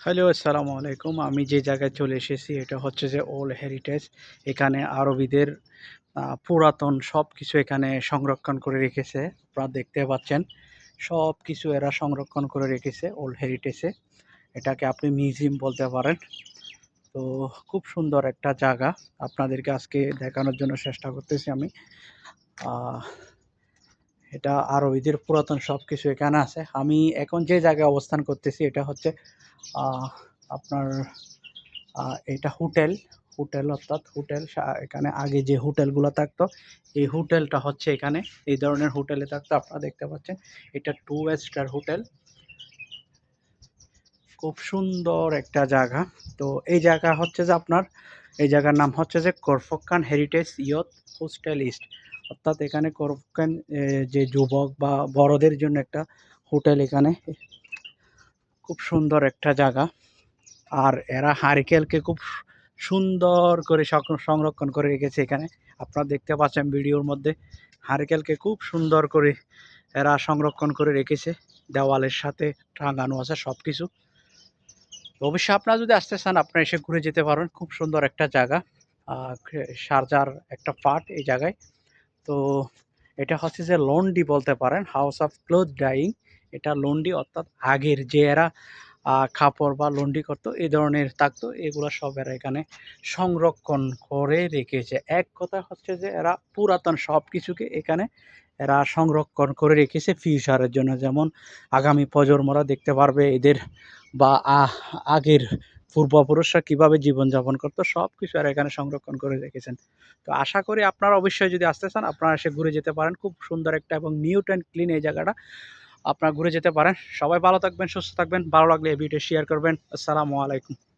Hello, আসসালামু আলাইকুম। আমি যে জায়গায় চলে এসেছি, এটা হচ্ছে যে ওল্ড হেরিটেজ। এখানে আরবিদের পুরাতন সব কিছু এখানে সংরক্ষণ করে রেখেছে। আপনারা দেখতে পাচ্ছেন সব কিছু এরা সংরক্ষণ করে রেখেছে ওল্ড হেরিটেজে। এটাকে আপনি মিউজিয়াম বলতে পারেন। তো খুব সুন্দর একটা জায়গা। আপনাদেরকে আজকে দেখানোর জন্য চেষ্টা করতেছি আমি। এটা আরবিদের পুরাতন সব কিছু এখানে আছে। আমি এখন যে জায়গায় অবস্থান করতেছি, এটা হচ্ছে আপনার এটা হোটেল হোটেল অর্থাৎ হোটেল এখানে আগে যে হোটেলগুলো থাকতো, এই হোটেলটা হচ্ছে এখানে, এই ধরনের হোটেলে থাকতো, আপনারা দেখতে পাচ্ছেন। এটা টু স্টার হোটেল। খুব সুন্দর একটা জায়গা। তো এই জায়গা হচ্ছে যে আপনার, এই জায়গার নাম হচ্ছে যে করফকান হেরিটেজ ইয়ত হোস্টেল ইস্ট। অর্থাৎ এখানে করফকান যে যুবক বা বড়দের জন্য একটা হোটেল এখানে। খুব সুন্দর একটা জায়গা। আর এরা হারিকেলকে খুব সুন্দর করে সংরক্ষণ করে রেখেছে এখানে। আপনারা দেখতে পাচ্ছেন ভিডিওর মধ্যে হারিকেলকে খুব সুন্দর করে এরা সংরক্ষণ করে রেখেছে। দেওয়ালের সাথে টাঙানো আছে সব কিছু অবশ্যই আপনারা যদি আসতে চান আপনারা এসে ঘুরে যেতে পারেন খুব সুন্দর একটা জায়গা। আহ, শারজার একটা পার্ট এই জায়গায়। তো এটা হচ্ছে যে লন্ডি বলতে পারেন হাউস অফ ক্লোথ ডাইং এটা লন্ডি অর্থাৎ আগের যে এরা কাপড় বা লন্ডি করতো, এই ধরনের থাকতো, এগুলো সব এরা এখানে সংরক্ষণ করে রেখেছে। এক কথা হচ্ছে যে এরা পুরাতন সব কিছুকে এখানে এরা সংরক্ষণ করে রেখেছে ফিউচারের জন্য। যেমন আগামী প্রজন্মরা দেখতে পারবে এদের বা আগের পূর্বপুরুষরা কীভাবে জীবনযাপন করতো সব কিছু আর এখানে সংরক্ষণ করে রেখেছেন। তো আশা করি আপনারা অবশ্যই যদি আসতে চান, আপনারা এসে ঘুরে যেতে পারেন। খুব সুন্দর একটা এবং নিউট অ্যান্ড ক্লিন এই জায়গাটা। আপনারা ঘুরে যেতে পারেন। সবাই ভালো থাকবেন, সুস্থ থাকবেন। ভালো লাগলে এই ভিডিও শেয়ার করবেন। আসসালামু আলাইকুম।